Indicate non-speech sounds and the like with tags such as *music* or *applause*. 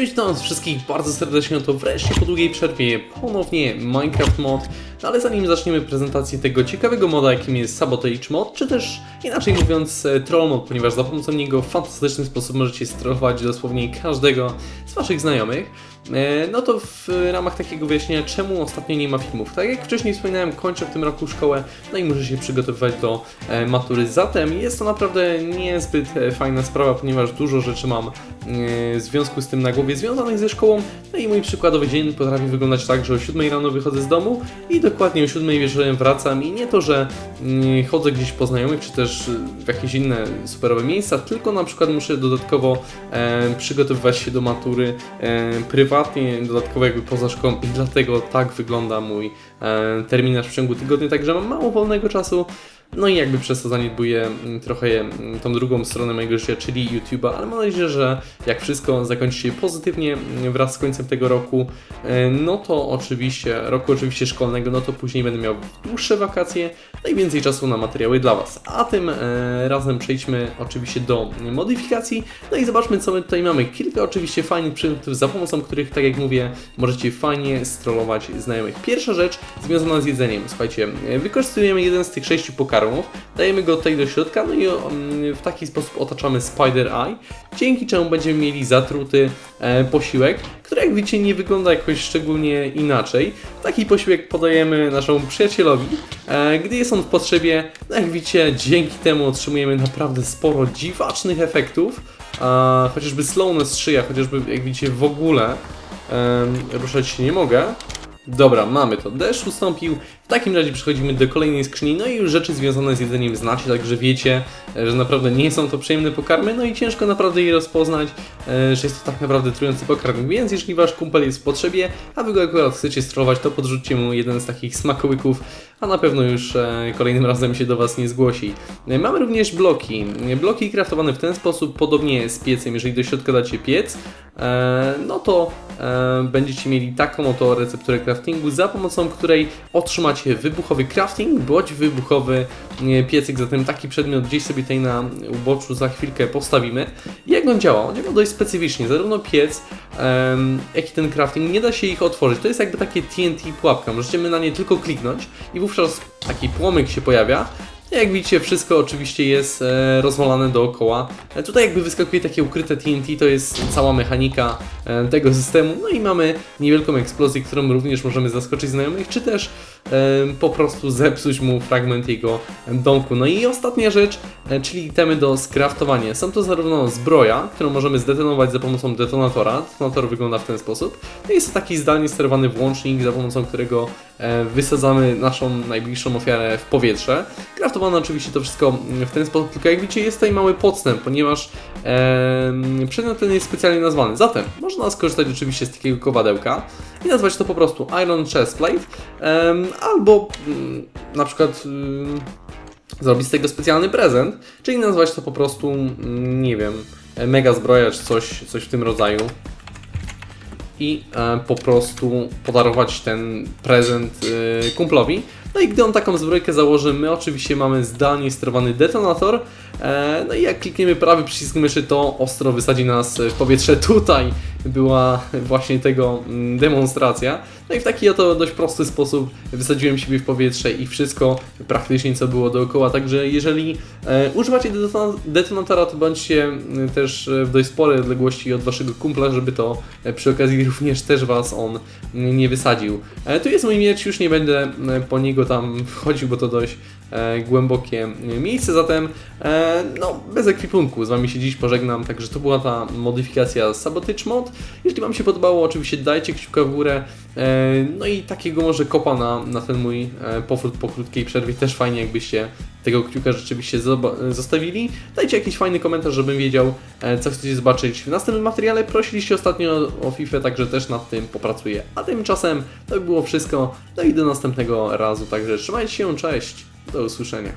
Cześć, witam was wszystkich bardzo serdecznie, no to wreszcie po długiej przerwie ponownie Minecraft Mod, no ale zanim zaczniemy prezentację tego ciekawego moda, jakim jest Sabotage Mod, czy też inaczej mówiąc e, Troll Mod, ponieważ za pomocą niego w fantastyczny sposób możecie strollować dosłownie każdego z waszych znajomych, no to w ramach takiego wyjaśnienia, czemu ostatnio nie ma filmów. Tak jak wcześniej wspominałem, kończę w tym roku szkołę, no i muszę się przygotowywać do e, matury, zatem jest to naprawdę niezbyt e, fajna sprawa, ponieważ dużo rzeczy mam e, w związku z tym na głowie związanych ze szkołą. No i mój przykładowy dzień potrafi wyglądać tak, że o 7 rano wychodzę z domu i dokładnie o 7 wieczorem wracam i nie to, że mm, chodzę gdzieś po znajomych, czy też w jakieś inne superowe miejsca, tylko na przykład muszę dodatkowo e, przygotowywać się do matury e, prywatnie, dodatkowo jakby poza szkołą i dlatego tak wygląda mój e, terminarz w ciągu tygodnia, także mam mało wolnego czasu. No i jakby przez to zaniedbuję mm, trochę mm, tą drugą stronę mojego życia, czyli YouTube'a, ale mam nadzieję, że jak wszystko zakończy się pozytywnie mm, wraz z końcem tego roku, e, no to oczywiście, roku oczywiście szkolnego, no to później będę miał dłuższe wakacje, no i więcej czasu na materiały dla Was. A tym e, razem przejdźmy oczywiście do modyfikacji, no i zobaczmy co my tutaj mamy. Kilka oczywiście fajnych przedmiotów, za pomocą których, tak jak mówię, możecie fajnie strollować znajomych. Pierwsza rzecz związana z jedzeniem. Słuchajcie, wykorzystujemy jeden z tych sześciu dajemy go tutaj do środka, no i mm, w taki sposób otaczamy Spider Eye, dzięki czemu będziemy mieli zatruty e, posiłek, który jak widzicie nie wygląda jakoś szczególnie inaczej. Taki posiłek podajemy naszemu przyjacielowi, e, gdy jest on w potrzebie. No jak widzicie, dzięki temu otrzymujemy naprawdę sporo dziwacznych efektów, chociażby slowness szyja, chociażby jak widzicie w ogóle ruszać się nie mogę. Dobra, mamy to. Deszcz ustąpił. W takim razie przechodzimy do kolejnej skrzyni. No i już rzeczy związane z jedzeniem znacie, także wiecie, e, że naprawdę nie są to przyjemne pokarmy. No i ciężko naprawdę je rozpoznać, e, że jest to tak naprawdę trujący pokarm. Więc jeżeli wasz kumpel jest w potrzebie, a wy go akurat chcecie strollować, to podrzućcie mu jeden z takich smakołyków, a na pewno już e, kolejnym razem się do was nie zgłosi. E, Mamy również bloki. E, Bloki kraftowane w ten sposób, podobnie z piecem. Jeżeli do środka dacie piec, no to będziecie mieli taką oto recepturę craftingu, za pomocą której otrzymacie wybuchowy crafting bądź wybuchowy piecyk. Zatem taki przedmiot gdzieś sobie tutaj na uboczu za chwilkę postawimy. Jak on działa? On działa dość specyficznie. Zarówno piec, jak i ten crafting, nie da się ich otworzyć. To jest jakby takie TNT pułapka. Możecie na nie tylko kliknąć i wówczas taki płomyk się pojawia. Jak widzicie, wszystko oczywiście jest e, rozwalane dookoła. E, tutaj jakby wyskakuje takie ukryte TNT, to jest cała mechanika e, tego systemu. No i mamy niewielką eksplozję, którą również możemy zaskoczyć znajomych, czy też e, po prostu zepsuć mu fragment jego domku. No i ostatnia rzecz, e, czyli itemy do skraftowania. Są to zarówno zbroja, którą możemy zdetonować za pomocą detonatora. Detonator wygląda w ten sposób. No jest to taki zdalnie sterowany włącznik, za pomocą którego e, wysadzamy naszą najbliższą ofiarę w powietrze. Oczywiście to wszystko w ten sposób, tylko jak widzicie jest tutaj mały podstęp, ponieważ em, przedmiot ten jest specjalnie nazwany. Zatem można skorzystać oczywiście z takiego kowadełka i nazwać to po prostu Iron Chestplate em, albo mm, na przykład mm, zrobić z tego specjalny prezent, czyli nazwać to po prostu, mm, nie wiem, mega zbroja czy coś, coś w tym rodzaju i e, po prostu podarować ten prezent e, kumplowi. No i gdy on taką zbrojkę założy, my oczywiście mamy zdalnie sterowany detonator. E, no i jak klikniemy prawy przycisk myszy, to ostro wysadzi nas w powietrze. *laughs* Tutaj była właśnie tego mm, demonstracja. No i w taki oto dość prosty sposób wysadziłem siebie w powietrze i wszystko praktycznie co było dookoła. Także jeżeli e, używacie detona- detonatora, to bądźcie mm, też e, w dość sporej odległości od waszego kumpla, żeby to e, przy okazji *laughs* również też was on nie wysadził. E, tu jest mój miecz, już nie będę e, po niego tam wchodził, bo to dość e, głębokie e, miejsce, zatem e, no, bez ekwipunku z Wami się dziś pożegnam, także to była ta modyfikacja Sabotage Mod. Jeśli Wam się podobało, oczywiście dajcie kciuka w górę, e, no i takiego może kopa na, na ten mój e, powrót po krótkiej przerwie, też fajnie jakbyście tego kciuka rzeczywiście zoba- zostawili. Dajcie jakiś fajny komentarz, żebym wiedział, e, co chcecie zobaczyć w następnym materiale. Prosiliście ostatnio o FIFA, także też nad tym popracuję. A tymczasem to by było wszystko, no i do następnego razu, także trzymajcie się, cześć, do usłyszenia.